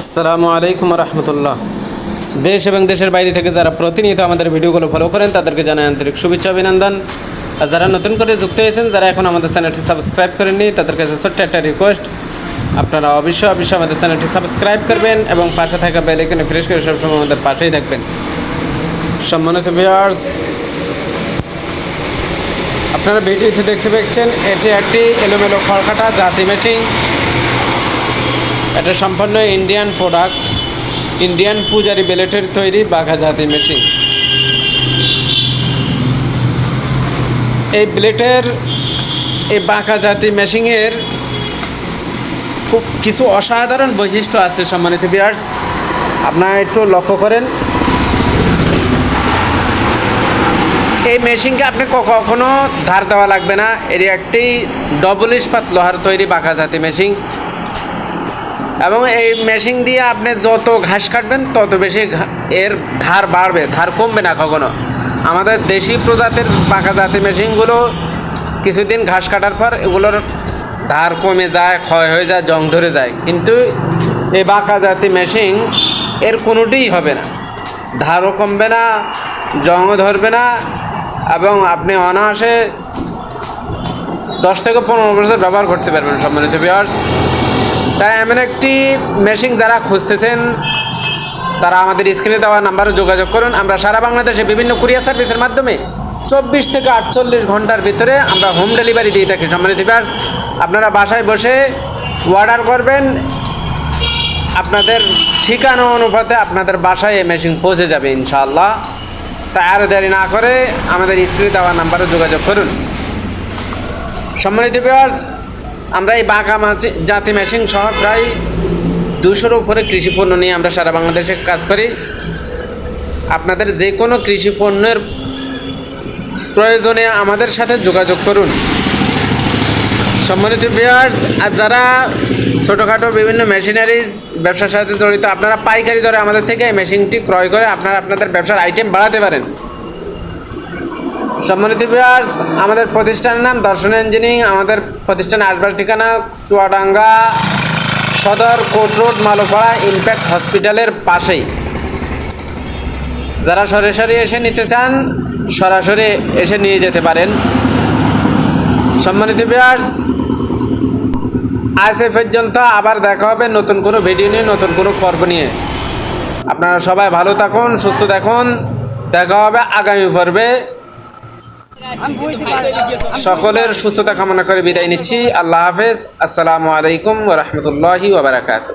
আসসালামু আলাইকুম রহমতুল্লাহ দেশ এবং দেশের বাইরে থেকে যারা প্রতিনিয়ত আমাদের ভিডিওগুলো ফলো করেন, তাদেরকে জানাই আন্তরিক শুভেচ্ছা, অভিনন্দন। আর যারা নতুন করে যুক্ত হয়েছেন, যারা এখন আমাদের চ্যানেলটি সাবস্ক্রাইব করেননি তাদের কাছে ছোট্ট একটা রিকোয়েস্ট আপনারা অবশ্যই অবশ্যই আমাদের চ্যানেলটি সাবস্ক্রাইব করবেন এবং পাশে থাকা বেল আইকনে ফ্রেশ করে সবসময় আমাদের পাশেই থাকবেন। সম্মানিত ভিউয়ার্স আপনারা ভিডিওতে দেখতে পাচ্ছেন, এটি একটি এলোমেলো খড়কাটা জাতি মেশিন এটা সম্পূর্ণ ইন্ডিয়ান প্রোডাক্ট ইন্ডিয়ান পূজারি বেলেটের তৈরি বাঘা জাতি মেশিন এই ব্লেটের এই বাঁকা জাতি মেশিনের খুব কিছু অসাধারণ বৈশিষ্ট্য আছে সম্মানিত বিয়ার্স আপনারা একটু লক্ষ্য করেন। এই মেশিনকে আপনি কখনো ধার দেওয়া লাগবে না। এর একটি ডবল ইস্পাত লোহার তৈরি বাঁকা জাতি মেশিন এবং এই মেশিন দিয়ে আপনি যত ঘাস কাটবেন, তত বেশি এর ধার বাড়বে, ধার কমবে না কখনো। আমাদের দেশি প্রজাতির পাকা জাতি মেশিনগুলো কিছুদিন ঘাস কাটার পর এগুলোর ধার কমে যায়, ক্ষয় হয়ে যায়, জং ধরে যায়। কিন্তু এই বাঁকা জাতি মেশিন এর কোনোটিই হবে না। ধারও কমবে না, জংও ধরবে না, এবং আপনি অনায়াসে দশ থেকে পনেরো বছর ব্যবহার করতে পারবেন সম্মানিত বিয়ার্স তাই এমন একটি মেশিন যারা খুঁজতেছেন, তারা আমাদের স্ক্রিনে দেওয়া নাম্বারে যোগাযোগ করুন। আমরা সারা বাংলাদেশে বিভিন্ন কুরিয়ার সার্ভিসের মাধ্যমে চব্বিশ থেকে আটচল্লিশ ঘণ্টার ভিতরে আমরা হোম ডেলিভারি দিয়ে থাকি। সম্মানিত ভিউয়ার্স আপনারা বাসায় বসে অর্ডার করবেন। আপনাদের ঠিকানা অনুপাতে আপনাদের বাসায় এই মেশিন পৌঁছে যাবে ইনশাআল্লাহ। তাই আর দেরি না করে আমাদের স্ক্রিনে দেওয়া নাম্বারে যোগাযোগ করুন। সম্মানিত ভিউয়ার্স আমরা এই মাছি- জাতি মেশিন সহ প্রায় দুশোর উপরে কৃষি পণ্য নিয়ে আমরা সারা বাংলাদেশে কাজ করি। আপনাদের যে কোনো কৃষি পণ্যের প্রয়োজনে আমাদের সাথে যোগাযোগ করুন। সম্মানিত ভিউয়ার্স আর যারা ছোটোখাটো বিভিন্ন মেশিনারিজ ব্যবসার সাথে জড়িত, আপনারা পাইকারি দরে আমাদের থেকে এই মেশিনটি ক্রয় করে আপনারা আপনাদের ব্যবসার আইটেম বাড়াতে পারেন। সম্মানিত ভিউয়ার্স আমাদের প্রতিষ্ঠানের নাম দর্শন ইঞ্জিনিয়ারিং আমাদের প্রতিষ্ঠানে আসবার ঠিকানা চুয়াডাঙ্গা সদর কোর্ট রোড মালোপাড়া ইম্প্যাক্ট হসপিটালের পাশেই। যারা সরাসরি এসে নিতে চান, সরাসরি এসে নিয়ে যেতে পারেন। সম্মানিত ভিউয়ার্স আজ এ পর্যন্ত আবার দেখা হবে নতুন কোনো ভিডিও নিয়ে, নতুন কোনো পর্ব নিয়ে। আপনারা সবাই ভালো থাকুন, সুস্থ থাকুন। দেখা হবে আগামী পর্বে। সকলের সুস্থতা কামনা করে বিদায় নিচ্ছি। আল্লাহ হাফেজ। আসসালামু আলাইকুম রহমতুল্লাহি ওবরাকাতু